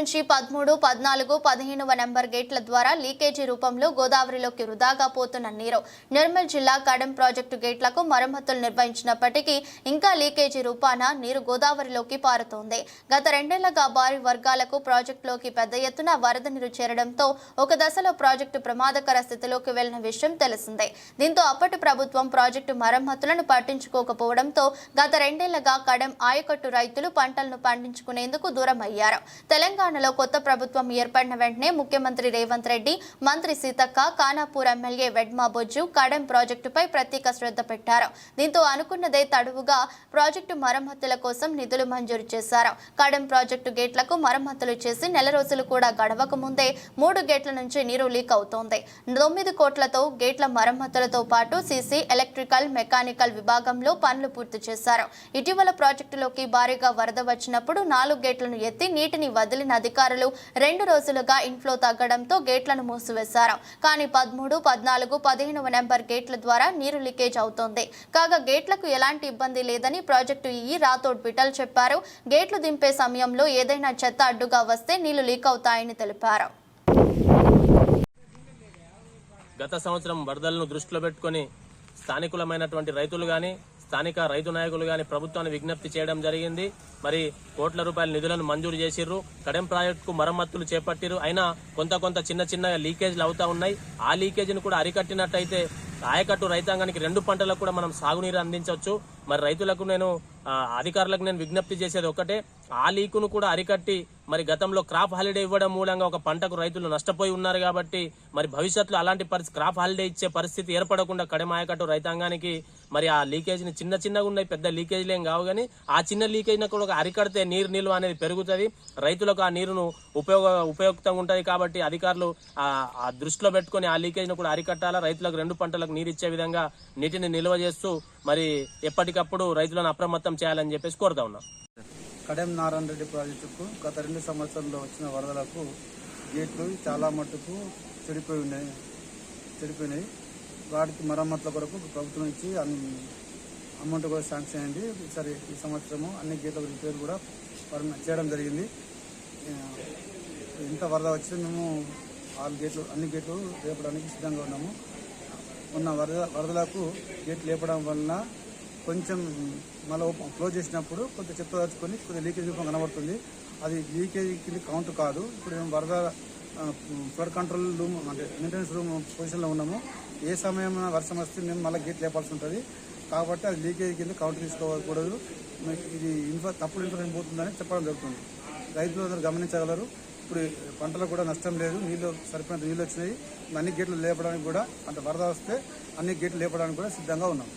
నుంచి పదమూడు పద్నాలుగు పదిహేనవ నెంబర్ గేట్ల ద్వారా లీకేజీ రూపంలో గోదావరిలోకి వృధాగా పోతున్న నీరు నిర్మల్ జిల్లా కడెం ప్రాజెక్టు గేట్లకు మరమ్మతులు నిర్వహించినప్పటికీ ఇంకా లీకేజీ రూపాన నీరు గోదావరిలోకి పారుతోంది. గత రెండేళ్ళుగా భారీ వర్గాలకు ప్రాజెక్టులోకి పెద్ద ఎత్తున వరద నీరు చేరడంతో ఒక దశలో ప్రాజెక్టు ప్రమాదకర స్థితిలోకి వెళ్ళిన విషయం తెలిసిందే. దీంతో అప్పటి ప్రభుత్వం ప్రాజెక్టు మరమ్మతులను పట్టించుకోకపోవడంతో గత రెండేళ్ళుగా కడెం ఆయకట్టు రైతులు పంటలను పండించుకునేందుకు దూరం అయ్యారు తెలంగాణలో కొత్త ప్రభుత్వం ఏర్పడిన వెంటనే ముఖ్యమంత్రి రేవంత్ రెడ్డి మంత్రి సీతక్క ఖానాపూర్ ఎమ్మెల్యే వెడ్మా బొజ్జు కడెం ప్రాజెక్టుపై ప్రత్యేక శ్రద్ధ పెట్టారు. దీంతో అనుకున్నదే తడువుగా ప్రాజెక్టు మరమ్మతుల కోసం నిధులు మంజూరు చేశారు. కడెం ప్రాజెక్టు గేట్లకు మరమ్మతులు చేసి నెల రోజులు కూడా గడవక ముందే మూడు గేట్ల నుంచి నీరు లీక్ అవుతోంది. తొమ్మిది కోట్లతో గేట్ల మరమ్మతులతో పాటు సీసీ ఎలక్ట్రికల్ మెకానికల్ విభాగంలో పనులు పూర్తి చేశారు. ఇటీవల ప్రాజెక్టులోకి భారీగా వరద వచ్చినప్పుడు నాలుగు గేట్లను ఎత్తి నీటిని వదిలిన అధికారులు రెండు రోజులుగా ఇన్ఫ్లో తగ్గడంతో గేట్లను మూసివేశారు. కానీ పదమూడు పద్నాలుగు పదిహేనవ నెంబర్ గేట్ల ద్వారా నీరు లీకేజ్ అవుతోంది. కాగా గేట్లకు ఎలాంటి ఇబ్బంది లేదని ప్రాజెక్టు ఈ రాథోడ్ బిటల్ చెప్పారు. గేట్లు దింపే సమయంలో ఏదైనా చెత్త అడ్డుగా వస్తే నీళ్ళు లీక్ అవుతాయని తెలిపారు. గత సంవత్సరం వరదలను దృష్టిలో పెట్టుకొని స్థానికులమైనటువంటి రైతులు కానీ స్థానిక రైతు నాయకులు గాని ప్రభుత్వాన్ని విజ్ఞప్తి చేయడం జరిగింది. మరి కోట్ల రూపాయల నిధులను మంజూరు చేసిర్రు. కడెం ప్రాజెక్టుకు మరమ్మతులు చేపట్టిరు అయినా కొంత కొంత చిన్న చిన్న లీకేజ్లు అవుతా ఉన్నాయి. ఆ లీకేజీని కూడా అరికట్టినట్టయితే ఆయకట్టు రైతాంగానికి రెండు పంటలకు కూడా మనం సాగునీరు అందించవచ్చు. మరి రైతులకు నేను అధికారులకు నేను విజ్ఞప్తి చేసేది ఒకటే ఆ లీకును కూడా అరికట్టి మరి గతంలో క్రాప్ హాలిడే ఇవ్వడం మూలంగా ఒక పంటకు రైతులు నష్టపోయి ఉన్నారు కాబట్టి మరి భవిష్యత్తులో అలాంటి పరిస్థితి క్రాప్ హాలిడే ఇచ్చే పరిస్థితి ఏర్పడకుండా కడమాయకట్టు రైతాంగానికి మరి ఆ లీకేజ్ని చిన్న చిన్నగా ఉన్నాయి పెద్ద లీకేజ్లు ఏం కావు కానీ ఆ చిన్న లీకేజ్ని కూడా ఒక అరికడితే నీరు నిల్వ అనేది పెరుగుతుంది. రైతులకు ఆ నీరును ఉపయోగ ఉపయుక్తంగా ఉంటుంది కాబట్టి అధికారులు ఆ ఆ దృష్టిలో పెట్టుకొని ఆ లీకేజ్ను కూడా అరికట్టాలా? రైతులకు రెండు పంటలకు నీరు ఇచ్చే విధంగా నీటిని నిల్వ చేస్తూ మరి ఎప్పటికప్పుడు రైతులను అప్రమత్తం చేయాలని చెప్పేసి కోరుతా ఉన్నాం. కడెం నారాయణ రెడ్డి ప్రాజెక్టుకు గత రెండు సంవత్సరాల్లో వచ్చిన వరదలకు గేట్లు చాలా మట్టుకు చెడిపోయి ఉన్నాయి. చెడిపోయినాయి. వాటికి మరమ్మతుల కొరకు ప్రభుత్వం నుంచి అమౌంట్ కూడా శాంక్షన్ అయింది. సరే ఈ సంవత్సరము అన్ని గేట్ల రిపేర్ కూడా చేయడం జరిగింది. ఇంత వరద వచ్చినా మేము ఆరు గేట్లు అన్ని గేట్లు లేపడానికి సిద్ధంగా ఉన్నాము. ఉన్న వరద వరదలకు గేట్లు లేపడం వలన కొంచెం మళ్ళీ క్లోజ్ చేసినప్పుడు కొంచెం చెత్త దాచుకొని కొంచెం లీకేజ్ రూపం కనబడుతుంది. అది లీకేజ్ కింద కౌంట్ కాదు. ఇప్పుడు మేము వరద ఫ్లడ్ కంట్రోల్ రూమ్ అంటే మెయింటెనెన్స్ రూమ్ పొజిషన్లో ఉన్నాము. ఏ సమయం వర్షం వస్తే మేము మళ్ళీ గేట్ లేపాల్సి ఉంటుంది. కాబట్టి అది లీకేజ్ కింద కౌంట్ తీసుకోకూడదు. ఇది ఇన్ఫా తప్పుడు ఇన్ఫర్మేషన్ పోతుందని చెప్పడం జరుగుతుంది. రైతులు అందరూ గమనించగలరు. ఇప్పుడు పంటలకు కూడా నష్టం లేదు. నీళ్ళు సరిపోయినంత నీళ్ళు వచ్చినాయి. అన్ని గేట్లు లేపడానికి కూడా అంటే వరద వస్తే అన్ని గేట్లు లేపడానికి కూడా సిద్ధంగా ఉన్నాం.